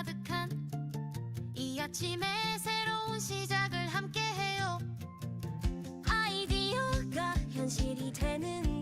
가득한 이 아침에 새로운 시작을 함께해요. 아이디어가 현실이 되는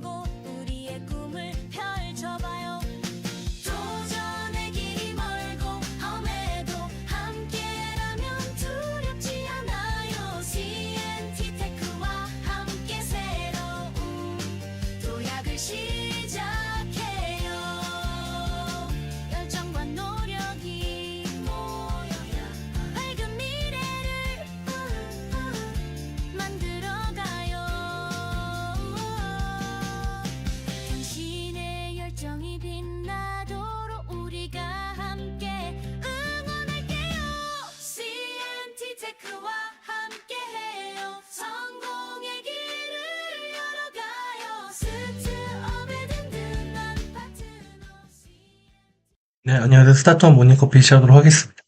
네, 안녕하세요. 스타트업 모닝커피 시작하도록 하겠습니다.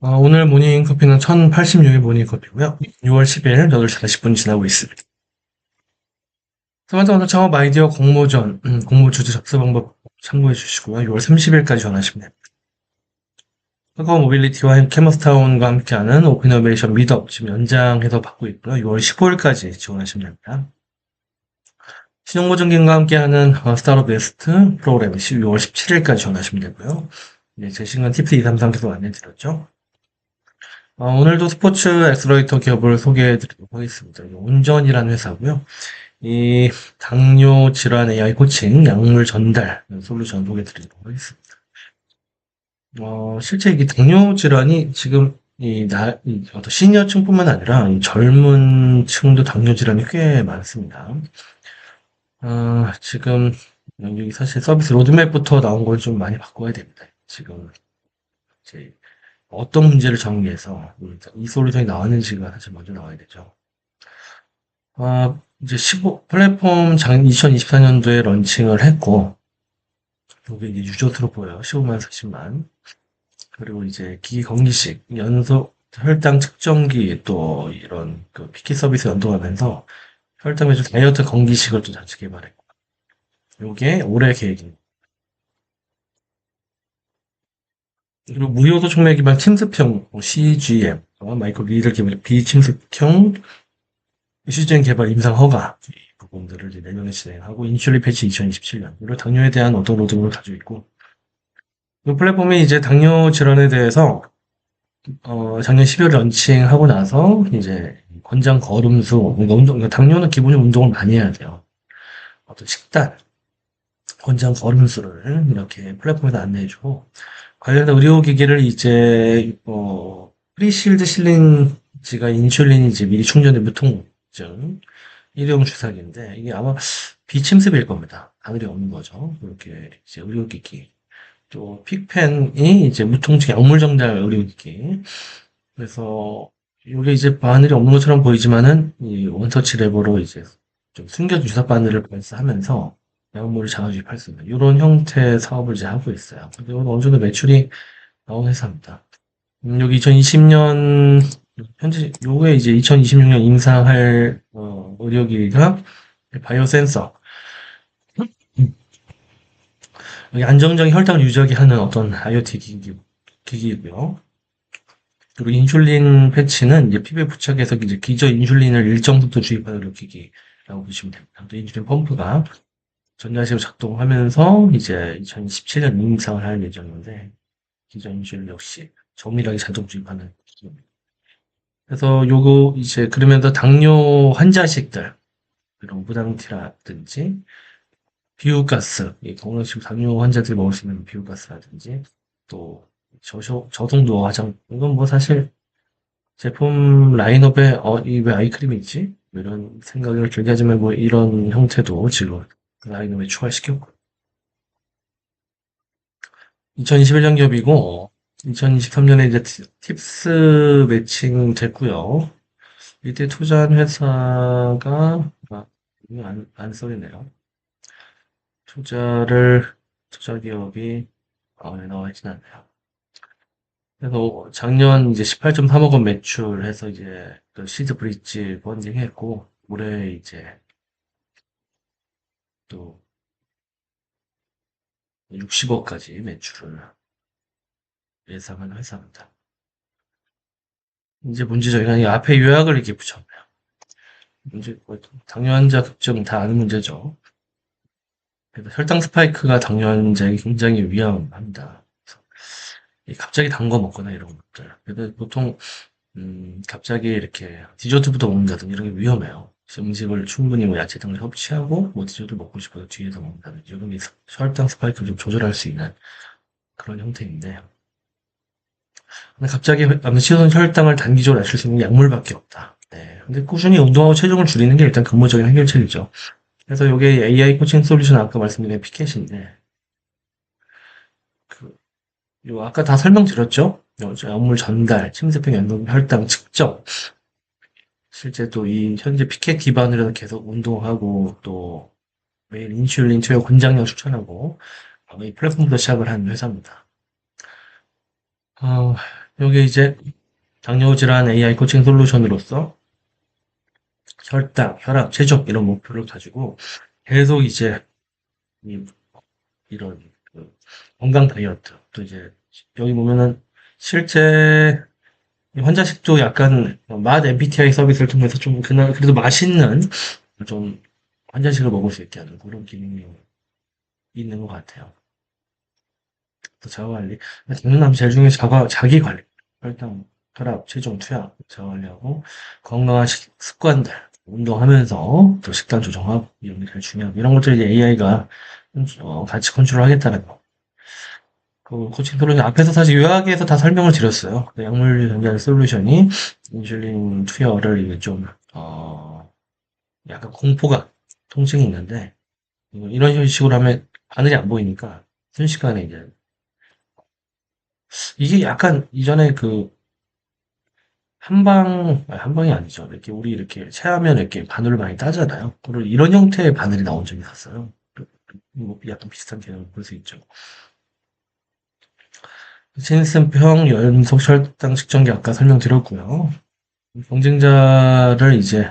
어, 오늘 모닝커피는 1086일 모닝커피고요. 6월 10일 8시 40분 지나고 있습니다. 오늘 창업 아이디어 공모전, 음, 공모 주제 접수 방법 참고해 주시고요. 6월 30일까지 전하시면 됩니다. 카카오 모빌리티와 캐머스타운과 함께하는 오픈이노베이션 미드업 지금 연장해서 받고 있고요. 6월 15일까지 지원하시면 됩니다. 신용보증기금과 함께하는 어, 스타트업 베스트 프로그램 6월 17일까지 전하시면 되고요. 네, 제 시간 팁스 233 계속 안내드렸죠. 어, 오늘도 스포츠 엑스러이터 기업을 소개해드리도록 하겠습니다. 이 온전이라는 회사고요. 이 당뇨 질환 AI 코칭, 약물 전달 솔루션 소개해드리도록 하겠습니다. 어, 실제 이 당뇨 질환이 지금 이 나, 이 어떤 시니어층뿐만 아니라 이 젊은 층도 당뇨 질환이 꽤 많습니다. 어, 지금 여기 사실 서비스 로드맵부터 나온 걸 좀 많이 바꿔야 됩니다. 지금 이제 어떤 문제를 정리해서 이 솔루션이 나왔는지가 사실 먼저 나와야 되죠. 아, 이제 15 플랫폼 장 2024년도에 런칭을 했고 여기 이제 유저수로 보여요. 15만 40만. 그리고 이제 기기 건기식 연속 혈당 측정기 또 이런 그 피키 서비스 연동하면서 혈당 매주 다이어트 건기식을 또 자체 개발했고 요게 올해 계획입니다. 그리고 무효도 촉매 기반 침습형 뭐 CGM 어, 마이크로 리더 기반 비침습형 시즌 개발 임상 허가 이 부분들을 이제 내년에 진행하고 인슐린 패치 2027년 그리고 당뇨에 대한 어떤 로드맵을 가지고 있고 이 플랫폼이 이제 당뇨 질환에 대해서 어, 작년 12월 런칭하고 나서 이제 권장 걸음수, 그러니까 운동, 그러니까 당뇨는 기본적으로 운동을 많이 해야 돼요. 어떤 식단, 권장 걸음수를 이렇게 플랫폼에서 안내해주고 관련된 의료기기를 이제 어, 프리실드 실린지가 인슐린이 이제 미리 충전된 무통증 일회용 주사기인데 이게 아마 비침습일 겁니다. 바늘이 없는 거죠. 이렇게 이제 의료기기. 또 픽펜이 이제 무통증 약물 정달 의료기기. 그래서 이게 이제 바늘이 없는 것처럼 보이지만은 이 원터치 레버로 이제 좀 숨겨진 주사 바늘을 발사하면서 약물을 자가주입할 수 있는 이런 형태의 사업을 이제 하고 있어요. 이건 어느 정도 매출이 나온 회사입니다. 음, 여기 2020년 현재 요게 이제 2026년 임상할 어, 의료기기가 바이오 센서 여기 안정적인 혈당 유지하게 하는 어떤 IoT 기기, 기기이고요. 그리고 인슐린 패치는 이제 피부에 부착해서 이제 기저 인슐린을 일정 속도 주입하는 의료기기라고 보시면 됩니다. 또 인슐린 펌프가 전자식으로 작동하면서 이제 2017년 임상을 할 예정인데 기저 인슐린 역시 정밀하게 자동 주입하는 기기입니다. 그래서 요거 이제 그러면서 당뇨 환자식들 이런 무당티라든지 비유가스, 이 건강식 당뇨 환자들이 먹을 수 있는 비유가스라든지 또 저소, 저송도 화장 이건 뭐 사실 제품 라인업에 어, 이 왜 아이크림이 있지? 뭐 이런 생각을 들게 하지만 뭐 이런 형태도 지금 그 라인업에 추가시켰고 2021년 기업이고 2023년에 이제 티- 팁스 매칭 됐고요. 이때 투자한 회사가 아, 안, 안 써있네요. 투자를 투자 기업이 어, 나와 있진 않네요. 그래서 작년 이제 18.3억 원 매출해서 이제 그 시드 브릿지 펀딩 했고 올해 이제 또 60억까지 매출을 예상하는 회사입니다. 이제 문제 저희가 이 앞에 요약을 이렇게 붙였네요. 문제, 뭐, 당뇨 환자 급증 다 아는 문제죠. 혈당 스파이크가 당뇨 환자에게 굉장히 위험합니다. 갑자기 단 거 먹거나 이런 것들. 그래서 보통 음, 갑자기 이렇게 디저트부터 먹는다든지 이런 게 위험해요. 음식을 충분히 뭐 야채 등을 섭취하고 뭐 디저트 먹고 싶어서 뒤에서 먹는다든지 게 혈당 스파이크를 좀 조절할 수 있는 그런 형태인데 근데 갑자기 암시선 혈당을 단기적으로 낮출 수 있는 약물밖에 없다. 네. 근데 꾸준히 운동하고 체중을 줄이는 게 일단 근본적인 해결책이죠. 그래서 이게 AI 코칭 솔루션 아까 말씀드린 피켓인데 그, 요 아까 다 설명드렸죠? 요 약물 전달, 침습형 연동 혈당 측정. 실제 또 이 현재 피켓 기반으로 계속 운동하고 또 매일 인슐린 투여 권장량 추천하고 이 플랫폼부터 시작을 한 회사입니다. 어, 요게 이제 당뇨 질환 AI 코칭 솔루션으로서 혈당, 혈압, 체중 이런 목표를 가지고 계속 이제 이, 이런 그 건강 다이어트 또 이제 여기 보면은 실제 이 환자식도 약간 맛 MBTI 서비스를 통해서 좀 그날 그래도 맛있는 좀 환자식을 먹을 수 있게 하는 그런 기능이 있는 것 같아요. 또 자가관리. 당뇨남 제일 중요한 자가 자기 관리. 혈당, 혈압, 체중, 투약 자가 관리하고 건강한 식, 습관들 운동하면서 또 식단 조정하고 이런 게 제일 중요하고 이런 것들 이제 AI가 어, 같이 컨트롤 하겠다는 거. 그 코칭 솔루션 앞에서 사실 요약해서 다 설명을 드렸어요. 그 약물 전달 솔루션이 인슐린 투여를 좀 어, 약간 공포가 통증이 있는데 어, 이런 식으로 하면 바늘이 안 보이니까 순식간에 이제 이게 약간 이전에 그 한방 아니, 한방이 아니죠. 이렇게 우리 이렇게 체하면 이렇게 바늘을 많이 따잖아요. 그걸 이런 형태의 바늘이 나온 적이 있었어요. 뭐 약간 비슷한 개념을 볼 수 있죠. 신승평 연속 혈당 측정기 아까 설명드렸고요. 경쟁자를 이제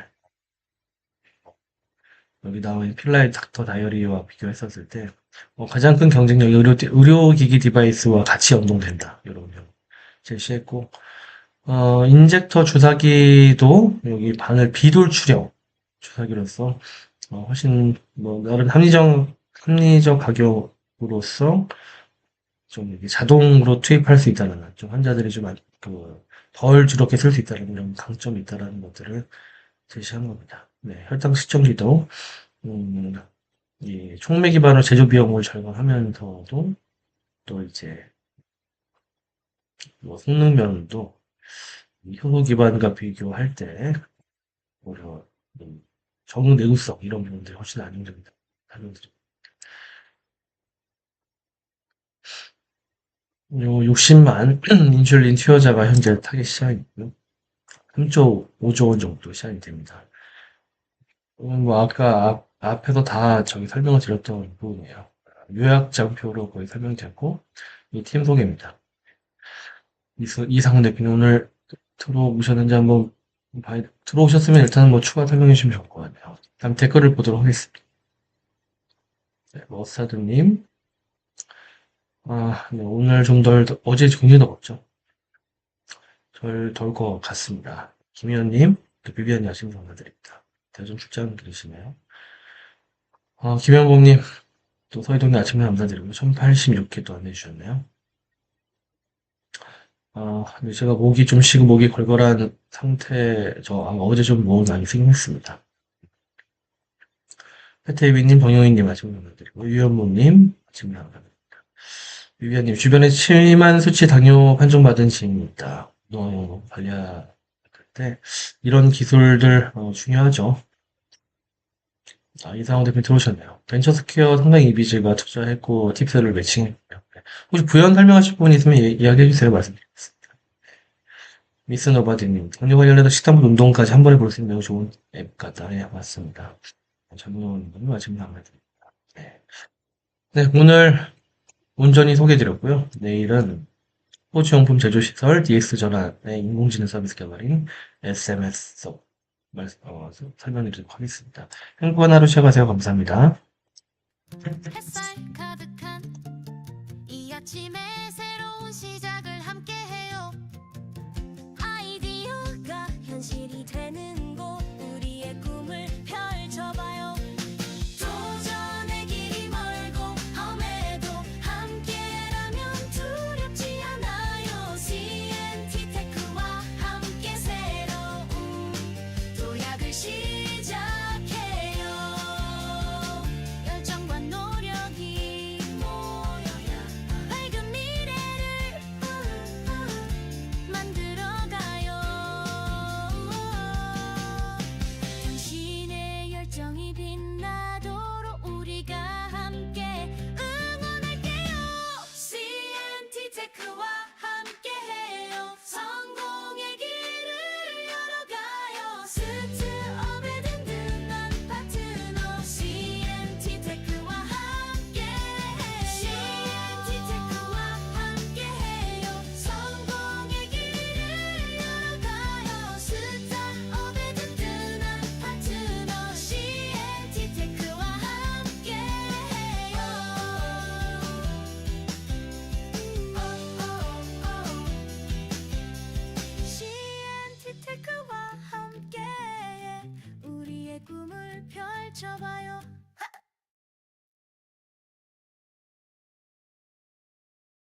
여기 나온 필라의 닥터 다이어리와 비교했었을 때 어, 가장 큰 경쟁력이 의료, 의료기기 디바이스와 같이 연동된다. 이런 걸 제시했고 어, 인젝터 주사기도 여기 바늘 비돌 출력 주사기로서 어, 훨씬 뭐 나름 합리적 합리적 가격으로서 좀 이렇게 자동으로 투입할 수 있다는 좀 환자들이 좀그덜 주롭게 쓸 수 있다는 이런 강점이 있다는 것들을 제시한 겁니다. 네, 혈당 측정기도 음, 이 촉매 기반으로 제조 비용을 절감하면서도 또 이제 뭐 성능 면도 이 효소 기반과 비교할 때 오히려 음, 적응 내구성 이런 부분들이 훨씬 안정적이다 설명드립니다. 요 60만 인슐린 투여자가 현재 타겟 시장이 있고요. 3조 5조 원 정도 시장이 됩니다. 뭐 아까 앞, 앞에서 다 저기 설명을 드렸던 부분이에요. 요약장표로 거의 설명드렸고 이 팀 소개입니다. 이상훈 대표님 오늘 들어오셨는지 한번 들어오셨으면 일단 뭐 추가 설명해 주시면 좋을 것 같네요. 다음 댓글을 보도록 하겠습니다. 네, 머스타드님. 아, 네, 오늘 좀 덜, 어제 굉장히 더웠죠. 덜, 덜것 같습니다. 김희연님, 또 비비안님 아침 감사드립니다. 대전 출장 들으시네요. 어, 김현봉님, 또 서희동님 아침 감사드리고, 1086회 또 안내주셨네요. 아, 근데 제가 목이 좀 쉬고 목이 걸걸한 상태, 저 아마 어제 좀 목을 많이 쓰긴 했습니다. 패태위님, 정영희님 아침 감사드리고, 유현모님 아침 감사드립니다. 유비아님, 주변에 심한 수치 당뇨 판정받은 지인이 있다. 운동용 관리할 때 이런 기술들 어, 중요하죠. 아, 이상호 대표 들어오셨네요. 벤처스퀘어 상당히 이미지가 투자했고 팁스를 매칭했고요. 혹시 부연 설명하실 부분 있으면 예- 이야기해 주세요. 말씀드리겠습니다. 미스 너바디님, 당뇨 관련해서 식단부터 운동까지 한 번에 볼 수 있는 매우 좋은 앱 같다. 네, 맞습니다. 전문가님 아침 감사드립니다. 네. 네, 오늘 온전히 소개해드렸고요. 내일은 호주용품 제조시설 DX전환의 네, 인공지능 서비스 개발인 SMS 속 말씀, 어, 설명드리도록 하겠습니다. 행복한 하루 시작하세요. 감사합니다. 햇살 가득한 이 아침에 새로운 시작을 함께해요. 아이디어가 현실이 되는